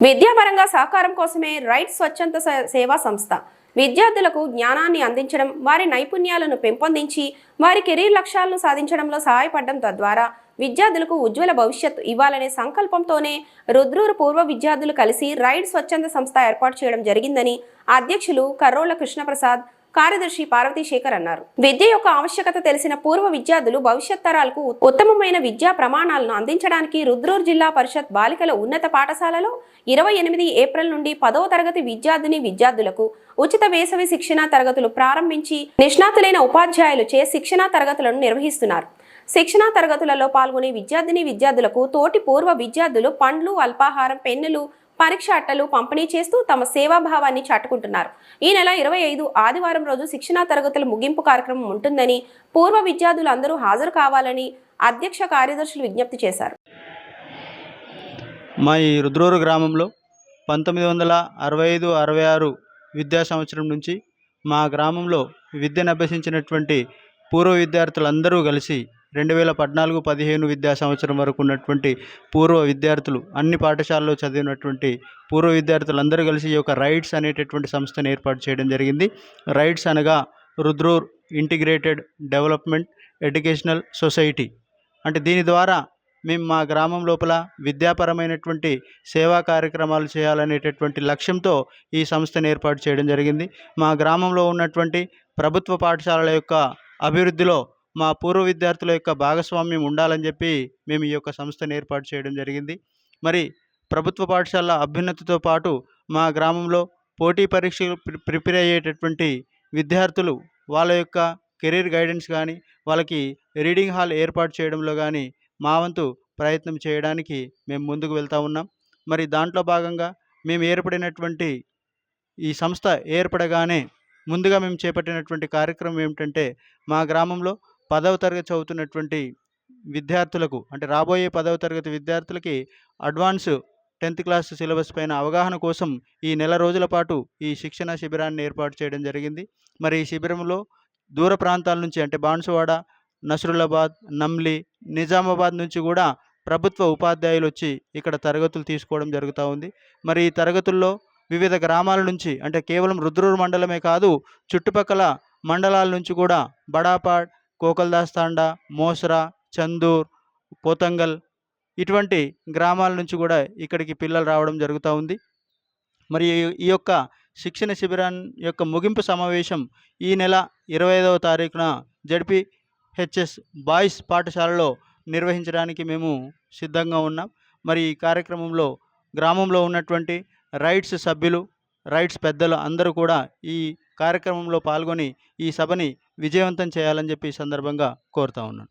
విద్యాపరంగా సహకారం కోసమే రైట్ స్వచ్ఛంద సేవా సంస్థ. విద్యార్థులకు జ్ఞానాన్ని అందించడం వారి నైపుణ్యాలను పెంపొందించి వారి కెరీర్ లక్ష్యాలను సాధించడంలో సహాయపడడం తద్వారా విద్యార్థులకు ఉజ్వల భవిష్యత్తు ఇవ్వాలనే సంకల్పంతోనే రుద్రూరు పూర్వ విద్యార్థులు కలిసి రైడ్ స్వచ్ఛంద సంస్థ ఏర్పాటు చేయడం జరిగిందని అధ్యక్షులు కర్రోళ్ళ కృష్ణప్రసాద్ కార్యదర్శి పార్వతీ శేఖర్ అన్నారు. విద్య యొక్క ఆవశ్యకత తెలిసిన పూర్వ విద్యార్థులు భవిష్యత్ తరాలకు ఉత్తమమైన విద్యా ప్రమాణాలను అందించడానికి రుద్రూర్ జిల్లా పరిషత్ బాలికల ఉన్నత పాఠశాలలో ఇరవై ఎనిమిది ఏప్రిల్ నుండి పదవ తరగతి విద్యార్థిని విద్యార్థులకు ఉచిత వేసవి శిక్షణా తరగతులు ప్రారంభించి నిష్ణాతులైన ఉపాధ్యాయులచే శిక్షణా తరగతులను నిర్వహిస్తున్నారు. శిక్షణా తరగతులలో పాల్గొనే విద్యార్థిని విద్యార్థులకు తోటి పూర్వ విద్యార్థులు పండ్లు అల్పాహారం పెన్నులు పరీక్ష అట్టలు పంపిణీ చేస్తూ తమ సేవాభావాన్ని చాటుకుంటున్నారు. ఈ నెల ఇరవై ఐదు ఆదివారం రోజు శిక్షణా తరగతుల ముగింపు కార్యక్రమం ఉంటుందని పూర్వ విద్యార్థులు అందరూ హాజరు కావాలని అధ్యక్ష కార్యదర్శులు విజ్ఞప్తి చేశారు. మా ఈ రుద్రూరు గ్రామంలో పంతొమ్మిది వందల అరవై ఐదు అరవై ఆరు విద్యా సంవత్సరం నుంచి మా గ్రామంలో విద్యను అభ్యసించినటువంటి పూర్వ విద్యార్థులందరూ కలిసి రెండు వేల పద్నాలుగు పదిహేను విద్యా సంవత్సరం వరకు ఉన్నటువంటి పూర్వ విద్యార్థులు అన్ని పాఠశాలలో చదివినటువంటి పూర్వ విద్యార్థులందరూ కలిసి ఈ యొక్క రైట్స్ అనేటటువంటి సంస్థను ఏర్పాటు చేయడం జరిగింది. రైట్స్ అనగా Rudrur integrated development educational society. అంటే దీని ద్వారా మేము మా గ్రామం లోపల విద్యాపరమైనటువంటి సేవా కార్యక్రమాలు చేయాలనేటటువంటి లక్ష్యంతో ఈ సంస్థను ఏర్పాటు చేయడం జరిగింది. మా గ్రామంలో ఉన్నటువంటి ప్రభుత్వ పాఠశాలల యొక్క అభివృద్ధిలో మా పూర్వ విద్యార్థుల యొక్క భాగస్వామ్యం ఉండాలని చెప్పి మేము ఈ యొక్క సంస్థను ఏర్పాటు చేయడం జరిగింది. మరి ప్రభుత్వ పాఠశాల అభ్యున్నతితో పాటు మా గ్రామంలో పోటీ పరీక్షలు ప్రిపేర్ అయ్యేటటువంటి విద్యార్థులు వాళ్ళ యొక్క కెరీర్ గైడెన్స్ కానీ వాళ్ళకి రీడింగ్ హాల్ ఏర్పాటు చేయడంలో కానీ మా వంతు ప్రయత్నం చేయడానికి మేము ముందుకు వెళ్తూ ఉన్నాం. మరి దాంట్లో భాగంగా మేము ఏర్పడినటువంటి ఈ సంస్థ ఏర్పడగానే ముందుగా మేము చేపట్టినటువంటి కార్యక్రమం ఏమిటంటే మా గ్రామంలో పదవ తరగతి చదువుతున్నటువంటి విద్యార్థులకు అంటే రాబోయే పదవ తరగతి విద్యార్థులకి అడ్వాన్స్ టెన్త్ క్లాస్ సిలబస్ పైన అవగాహన కోసం ఈ నెల రోజుల పాటు ఈ శిక్షణ శిబిరాన్ని ఏర్పాటు చేయడం జరిగింది. మరి ఈ శిబిరంలో దూర ప్రాంతాల నుంచి అంటే బాన్సువాడ నసరులాబాద్ నమ్లి నిజామాబాద్ నుంచి కూడా ప్రభుత్వ ఉపాధ్యాయులు వచ్చి ఇక్కడ తరగతులు తీసుకోవడం జరుగుతూ ఉంది. మరి ఈ తరగతుల్లో వివిధ గ్రామాల నుంచి అంటే కేవలం రుద్రూరు మండలమే కాదు చుట్టుపక్కల మండలాల నుంచి కూడా బడాపాడ్ కోకల్దాస్ తాండా మోసరా చందూర్ పోతంగల్ ఇటువంటి గ్రామాల నుంచి కూడా ఇక్కడికి పిల్లలు రావడం జరుగుతూ ఉంది. మరి ఈ- యొక్క శిక్షణ శిబిరాన్ యొక్క ముగింపు సమావేశం ఈ నెల ఇరవై ఐదవ తారీఖున జడ్పీ హెచ్ఎస్ బాయ్స్ పాఠశాలలో నిర్వహించడానికి మేము సిద్ధంగా ఉన్నాం. మరి ఈ కార్యక్రమంలో గ్రామంలో ఉన్నటువంటి రైట్స్ సభ్యులు రైట్స్ పెద్దలు అందరూ కూడా ఈ కార్యక్రమంలో పాల్గొని ఈ సభని విజయవంతం చేయాలని చెప్పి ఈ సందర్భంగా కోరుతా ఉన్నాను.